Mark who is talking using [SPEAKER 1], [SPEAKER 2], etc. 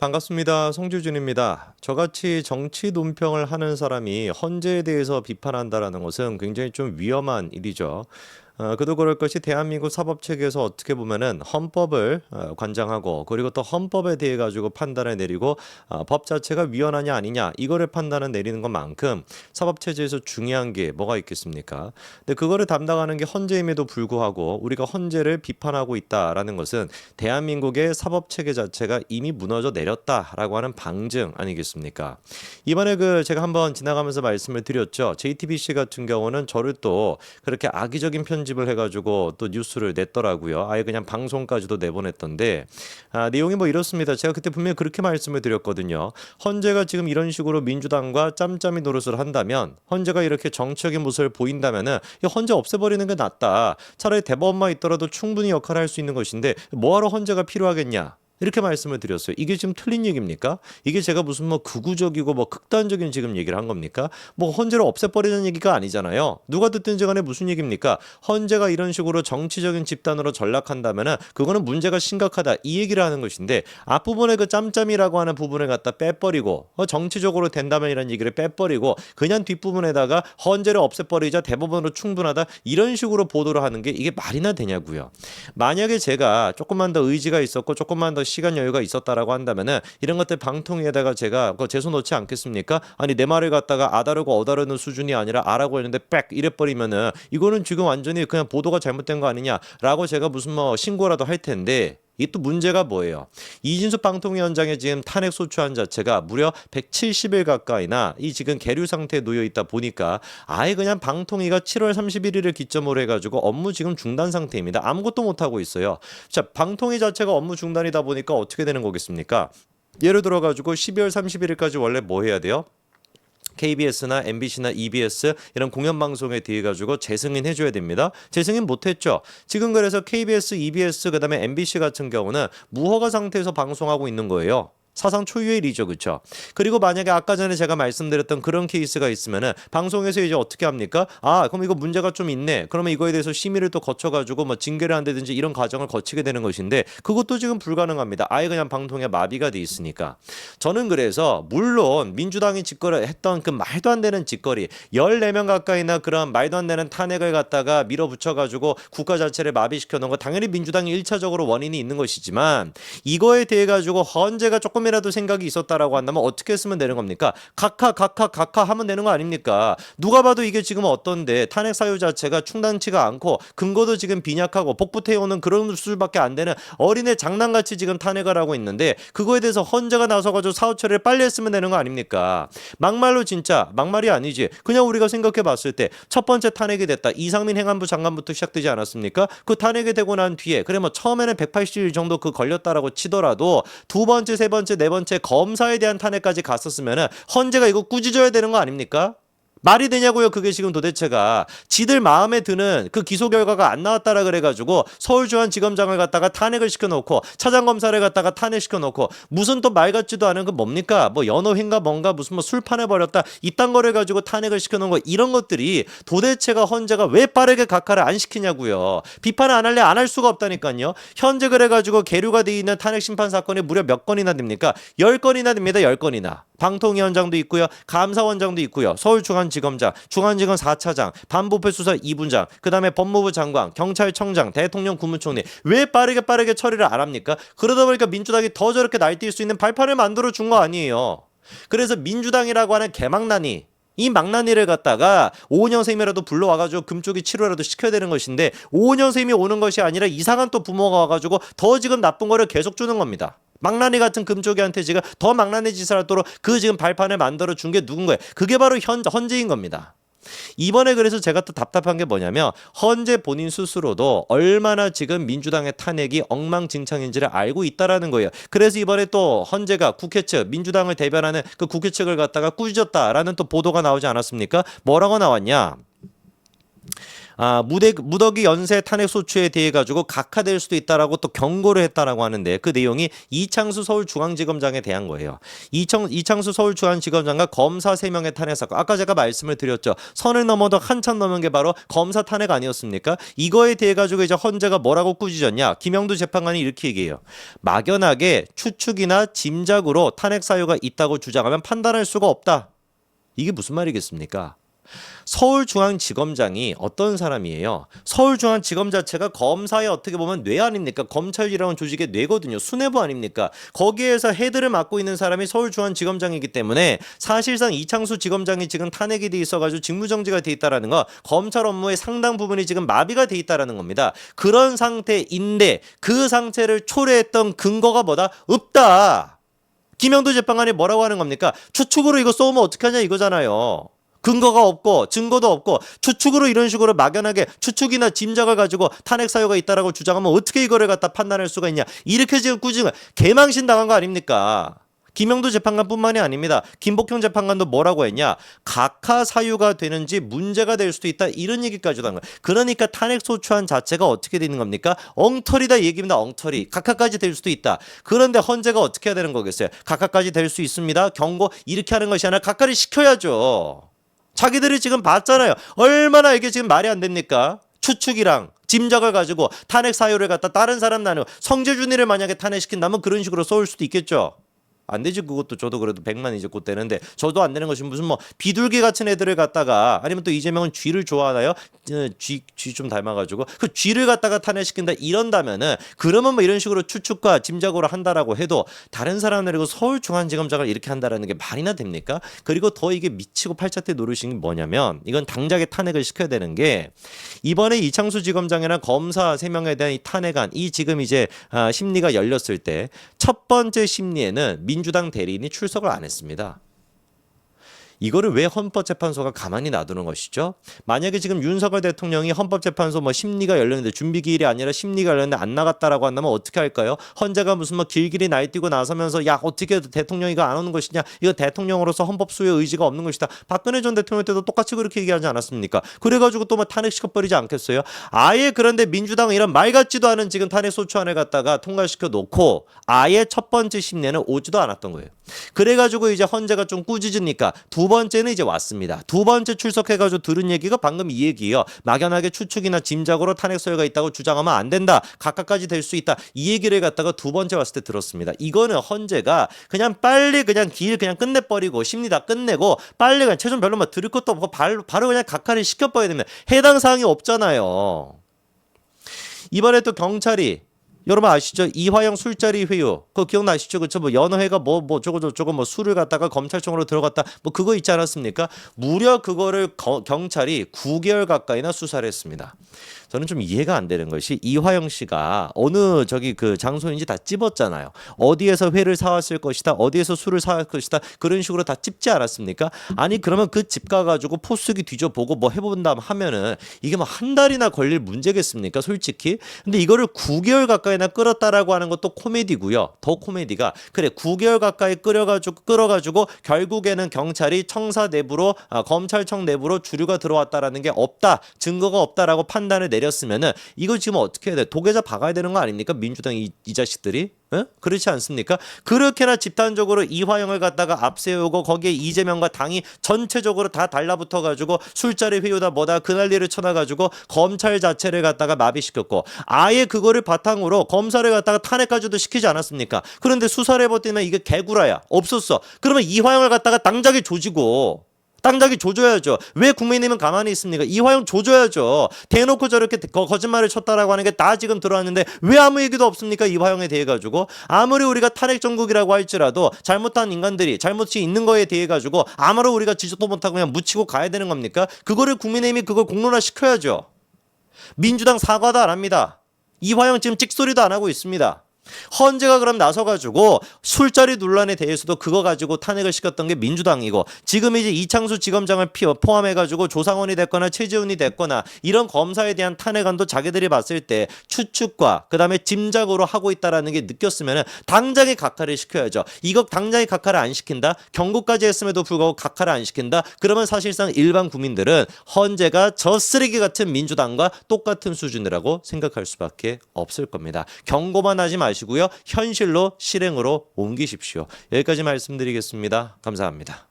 [SPEAKER 1] 반갑습니다. 성주준입니다. 저같이 정치 논평을 하는 사람이 헌재에 대해서 비판한다라는 것은 굉장히 좀 위험한 일이죠. 어, 그도 그럴 것이 대한민국 사법 체계에서 어떻게 보면은 헌법을 어, 관장하고 그리고 또 헌법에 대해 가지고 판단을 내리고 어, 법 자체가 위헌하냐 아니냐 이거를 판단을 내리는 것만큼 사법 체제에서 중요한 게 뭐가 있겠습니까? 근데 그거를 담당하는 게 헌재임에도 불구하고 우리가 헌재를 비판하고 있다라는 것은 대한민국의 사법 체계 자체가 이미 무너져 내렸다라고 하는 방증 아니겠습니까? 이번에 그 제가 한번 지나가면서 말씀을 드렸죠. JTBC 같은 경우는 저를 또 그렇게 악의적인 편 집을 해가지고 또 뉴스를 냈더라고요. 아예 그냥 방송까지도 내보냈던데 아, 내용이 뭐 이렇습니다. 제가 그때 분명히 그렇게 말씀을 드렸거든요. 헌재가 지금 이런 식으로 민주당과 짬짬이 노릇을 한다면 헌재가 이렇게 정치적인 모습을 보인다면은 이 헌재 없애버리는 게 낫다. 차라리 대법원만 있더라도 충분히 역할을 할 수 있는 것인데 뭐하러 헌재가 필요하겠냐? 이렇게 말씀을 드렸어요. 이게 지금 틀린 얘기입니까? 이게 제가 무슨 뭐 극우적이고 뭐 극단적인 지금 얘기를 한 겁니까? 뭐 헌재를 없애버리는 얘기가 아니잖아요. 누가 듣든지 간에 무슨 얘기입니까? 헌재가 이런 식으로 정치적인 집단으로 전락한다면은 그거는 문제가 심각하다. 이 얘기를 하는 것인데 앞부분에 그 짬짬이라고 하는 부분을 갖다 빼버리고 어, 정치적으로 된다면 이런 얘기를 빼버리고 그냥 뒷부분에다가 헌재를 없애버리자 대법원으로 충분하다. 이런 식으로 보도를 하는 게 이게 말이나 되냐고요. 만약에 제가 조금만 더 의지가 있었고 조금만 더 시간 여유가 있었다라고 한다면은 이런 것들 방통 위에다가 제가 그거 재수 넣지 않겠습니까? 아니 내 말을 갖다가 아다르고 어다르는 수준이 아니라 아라고 했는데 빽 이래 버리면은 이거는 지금 완전히 그냥 보도가 잘못된 거 아니냐라고 제가 무슨 뭐 신고라도 할 텐데 이또 문제가 뭐예요? 이진수 방통위원장의 지금 탄핵 소추안 자체가 무려 170일 가까이나 이 지금 계류 상태에 놓여 있다 보니까 아예 그냥 방통위가 7월 31일을 기점으로 해가지고 업무 지금 중단 상태입니다. 아무것도 못 하고 있어요. 자, 방통위 자체가 업무 중단이다 보니까 어떻게 되는 거겠습니까? 예를 들어 가지고 12월 31일까지 원래 뭐 해야 돼요? KBS나 MBC나 EBS 이런 공연 방송에 대해 가지고 재승인 해줘야 됩니다. 재승인 못했죠. 지금 그래서 KBS, EBS 그다음에 MBC 같은 경우는 무허가 상태에서 방송하고 있는 거예요. 사상 초유의 일이죠, 그렇죠? 그리고 만약에 아까 전에 제가 말씀드렸던 그런 케이스가 있으면은 방송에서 이제 어떻게 합니까? 아, 그럼 이거 문제가 좀 있네. 그러면 이거에 대해서 심의를 또 거쳐 가지고 뭐 징계를 한다든지 이런 과정을 거치게 되는 것인데 그것도 지금 불가능합니다. 아예 그냥 방통에 마비가 돼 있으니까. 저는 그래서 물론 민주당이 짓거리 했던 그 말도 안 되는 짓거리 14명 가까이나 그런 말도 안 되는 탄핵을 갖다가 밀어붙여 가지고 국가 자체를 마비시켜 놓은 거 당연히 민주당이 일차적으로 원인이 있는 것이지만 이거에 대해 가지고 헌재가 조금 이라도 생각이 있었다라고 한다면 어떻게 했으면 되는 겁니까? 각하 각하 각하 하면 되는 거 아닙니까? 누가 봐도 이게 지금 어떤데 탄핵 사유 자체가 충당치가 않고 근거도 지금 빈약하고 복부태우는 그런 수밖에 안 되는 어린애 장난같이 지금 탄핵을 하고 있는데 그거에 대해서 헌재가 나서가지고 사후 처리를 빨리 했으면 되는 거 아닙니까? 막말로 진짜 막말이 아니지. 그냥 우리가 생각해 봤을 때 첫 번째 탄핵이 됐다. 이상민 행안부 장관부터 시작되지 않았습니까? 그 탄핵이 되고 난 뒤에 그래 뭐 처음에는 180일 정도 그 걸렸다라고 치더라도 두 번째, 세 번째, 네 번째 검사에 대한 탄핵까지 갔었으면은 헌재가 이거 꾸짖어야 되는 거 아닙니까? 말이 되냐고요? 그게 지금 도대체가. 지들 마음에 드는 그 기소 결과가 안 나왔다라 그래가지고 서울중앙지검장을 갖다가 탄핵을 시켜놓고 차장검사를 갖다가 탄핵시켜놓고 무슨 또 말 같지도 않은 그 뭡니까? 뭐 연어회인가 뭔가 무슨 뭐 술판에 버렸다. 이딴 거를 가지고 탄핵을 시켜놓은 거 이런 것들이 도대체가 헌재가 왜 빠르게 각하를 안 시키냐고요. 비판을 안 할래? 안 할 수가 없다니까요. 현재 그래가지고 계류가 돼 있는 탄핵 심판 사건이 무려 몇 건이나 됩니까? 열 건이나 됩니다. 열 건이나. 방통위원장도 있고요. 감사원장도 있고요. 서울중앙 지검장, 중앙지검 4차장, 반부패 수사 2분장, 그다음에 법무부 장관, 경찰청장, 대통령 국무총리 왜 빠르게 빠르게 처리를 안 합니까? 그러다 보니까 민주당이 더 저렇게 날뛸 수 있는 발판을 만들어 준 거 아니에요. 그래서 민주당이라고 하는 개망나니 이 망나니를 갖다가 오은영 쌤이라도 불러와가지고 금쪽이 치료라도 시켜야 되는 것인데 오은영 쌤이 오는 것이 아니라 이상한 또 부모가 와가지고 더 지금 나쁜 거를 계속 주는 겁니다. 망나니 같은 금쪽이한테 지금 더 망나니 짓을 하도록 그 지금 발판을 만들어 준 게 누군가요? 그게 바로 현, 헌재인 겁니다. 이번에 그래서 제가 또 답답한 게 뭐냐면 헌재 본인 스스로도 얼마나 지금 민주당의 탄핵이 엉망진창인지를 알고 있다라는 거예요. 그래서 이번에 또 헌재가 국회 측 민주당을 대변하는 그 국회 측을 갖다가 꾸짖었다라는 또 보도가 나오지 않았습니까? 뭐라고 나왔냐? 아, 무대, 무더기 연쇄 탄핵 소추에 대해 가지고 각하될 수도 있다라고 또 경고를 했다라고 하는데 그 내용이 이창수 서울중앙지검장에 대한 거예요. 이청, 이창수 서울중앙지검장과 검사 3명의 탄핵 사건. 아까 제가 말씀을 드렸죠. 선을 넘어도 한참 넘은 게 바로 검사 탄핵 아니었습니까? 이거에 대해 가지고 이제 헌재가 뭐라고 꾸짖었냐? 김영두 재판관이 이렇게 얘기해요. 막연하게 추측이나 짐작으로 탄핵 사유가 있다고 주장하면 판단할 수가 없다. 이게 무슨 말이겠습니까? 서울중앙지검장이 어떤 사람이에요? 서울중앙지검 자체가 검사의 어떻게 보면 뇌 아닙니까? 검찰이라는 조직의 뇌거든요. 수뇌부 아닙니까? 거기에서 헤드를 맡고 있는 사람이 서울중앙지검장이기 때문에 사실상 이창수 지검장이 지금 탄핵이 돼 있어가지고 직무정지가 돼 있다라는 거 검찰 업무의 상당 부분이 지금 마비가 돼 있다라는 겁니다. 그런 상태인데 그 상태를 초래했던 근거가 뭐다? 없다. 김영도 재판관이 뭐라고 하는 겁니까? 추측으로 이거 쏘면 어떻게 하냐 이거잖아요. 근거가 없고 증거도 없고 추측으로 이런 식으로 막연하게 추측이나 짐작을 가지고 탄핵 사유가 있다라고 주장하면 어떻게 이거를 갖다 판단할 수가 있냐 이렇게 지금 꾸짖은 개망신 당한 거 아닙니까? 김영도 재판관뿐만이 아닙니다. 김복형 재판관도 뭐라고 했냐? 각하 사유가 되는지 문제가 될 수도 있다 이런 얘기까지도 한 거예요. 그러니까 탄핵 소추안 자체가 어떻게 되는 겁니까? 엉터리다 얘기입니다. 엉터리. 각하까지 될 수도 있다. 그런데 헌재가 어떻게 해야 되는 거겠어요? 각하까지 될 수 있습니다. 경고 이렇게 하는 것이 아니라 각하를 시켜야죠. 자기들이 지금 봤잖아요. 얼마나 이게 지금 말이 안 됩니까? 추측이랑 짐작을 가지고 탄핵 사유를 갖다 다른 사람 나누 성재준이를 만약에 탄핵시킨다면 그런 식으로 쏠 수도 있겠죠. 안 되지 그것도 저도 그래도 100만 이제 곧 되는데 저도 안 되는 것이 무슨 뭐 비둘기 같은 애들을 갖다가 아니면 또 이재명은 쥐를 좋아하나요? 쥐쥐 좀 닮아가지고 그 쥐를 갖다가 탄핵시킨다 이런다면은 그러면 뭐 이런 식으로 추측과 짐작으로 한다라고 해도 다른 사람들이고 서울중앙지검장을 이렇게 한다라는 게 말이나 됩니까? 그리고 더 이게 미치고 팔자태 노릇인 게 뭐냐면 이건 당장에 탄핵을 시켜야 되는 게 이번에 이창수 지검장이나 검사 세 명에 대한 이 탄핵안 이 지금 이제 아, 심리가 열렸을 때 첫 번째 심리에는 민 주당 대리인이 출석을 안 했습니다. 이거를 왜 헌법재판소가 가만히 놔두는 것이죠? 만약에 지금 윤석열 대통령이 헌법재판소 뭐 심리가 열렸는데 준비 기일이 아니라 심리가 열렸는데 안 나갔다라고 한다면 어떻게 할까요? 헌재가 무슨 뭐 길길이 날뛰고 나서면서 야 어떻게 대통령이 이거 안 오는 것이냐? 이거 대통령으로서 헌법 수의 의지가 없는 것이다. 박근혜 전 대통령 때도 똑같이 그렇게 얘기하지 않았습니까? 그래가지고 또 뭐 탄핵시켜버리지 않겠어요? 아예 그런데 민주당은 이런 말 같지도 않은 지금 탄핵 소추안을 갖다가 통과시켜 놓고 아예 첫 번째 심리는 오지도 않았던 거예요. 그래가지고 이제 헌재가 좀 꾸짖으니까 두 번째는 이제 왔습니다. 두 번째 출석해가지고 들은 얘기가 방금 이 얘기예요. 막연하게 추측이나 짐작으로 탄핵 소유가 있다고 주장하면 안 된다. 각각까지 될 수 있다. 이 얘기를 갖다가 두 번째 왔을 때 들었습니다. 이거는 헌재가 그냥 빨리 그냥 길 그냥 끝내버리고 심리 다 끝내고 빨리 그냥 최종 변론 뭐 들을 것도 없고 바로, 바로 그냥 각하를 시켜버려야 됩니다. 해당 사항이 없잖아요. 이번에 또 경찰이 여러분 아시죠? 이화영 술자리 회유. 그거 기억나시죠? 그쵸? 뭐 연회가 뭐, 뭐, 저거, 저거, 뭐 술을 갖다가 검찰청으로 들어갔다. 뭐 그거 있지 않았습니까? 무려 그거를 거, 경찰이 9개월 가까이나 수사를 했습니다. 저는 좀 이해가 안 되는 것이 이화영 씨가 어느 저기 그 장소인지 다 찝었잖아요. 어디에서 회를 사왔을 것이다. 어디에서 술을 사왔을 것이다. 그런 식으로 다 찝지 않았습니까? 아니 그러면 그 집 가가지고 포스기 뒤져보고 뭐 해본다 하면은 이게 뭐 한 달이나 걸릴 문제겠습니까? 솔직히. 근데 이거를 9개월 가까이 나 끌었다라고 하는 것도 코미디고요. 더 코미디가 그래 9개월 가까이 끌어가지고 끌어가지고 결국에는 경찰이 청사 내부로 아, 검찰청 내부로 주류가 들어왔다라는 게 없다 증거가 없다라고 판단을 내렸으면은 이거 지금 어떻게 해야 돼? 도계자 박아야 되는 거 아닙니까? 민주당 이, 이 자식들이 에? 그렇지 않습니까? 그렇게나 집단적으로 이화영을 갖다가 앞세우고 거기에 이재명과 당이 전체적으로 다 달라붙어 가지고 술자리 회유다 뭐다 그 난리를 쳐놔 가지고 검찰 자체를 갖다가 마비시켰고 아예 그거를 바탕으로 검사를 갖다가 탄핵까지도 시키지 않았습니까? 그런데 수사를 해봤더니 이게 개구라야 없었어. 그러면 이화영을 갖다가 당장에 조지고 땅작이 조져야죠. 왜 국민의힘은 가만히 있습니까? 이화영 조져야죠. 대놓고 저렇게 거, 거짓말을 쳤다라고 하는 게 다 지금 들어왔는데 왜 아무 얘기도 없습니까? 이화영에 대해 가지고 아무리 우리가 탄핵 정국이라고 할지라도 잘못한 인간들이 잘못이 있는 거에 대해 가지고 아무런 우리가 지적도 못하고 그냥 묻히고 가야 되는 겁니까? 그거를 국민의힘이 그걸 공론화 시켜야죠. 민주당 사과도 안 합니다. 이화영 지금 찍소리도 안 하고 있습니다. 헌재가 그럼 나서가지고 술자리 논란에 대해서도 그거 가지고 탄핵을 시켰던 게 민주당이고 지금 이제 이창수 지검장을 피- 포함해가지고 조상원이 됐거나 최재훈이 됐거나 이런 검사에 대한 탄핵안도 자기들이 봤을 때 추측과 그 다음에 짐작으로 하고 있다라는 게 느꼈으면 당장에 각하를 시켜야죠. 이거 당장에 각하를 안 시킨다. 경고까지 했음에도 불구하고 각하를 안 시킨다. 그러면 사실상 일반 국민들은 헌재가 저 쓰레기 같은 민주당과 똑같은 수준이라고 생각할 수밖에 없을 겁니다. 경고만 하지 마시고요. 현실로 실행으로 옮기십시오. 여기까지 말씀드리겠습니다. 감사합니다.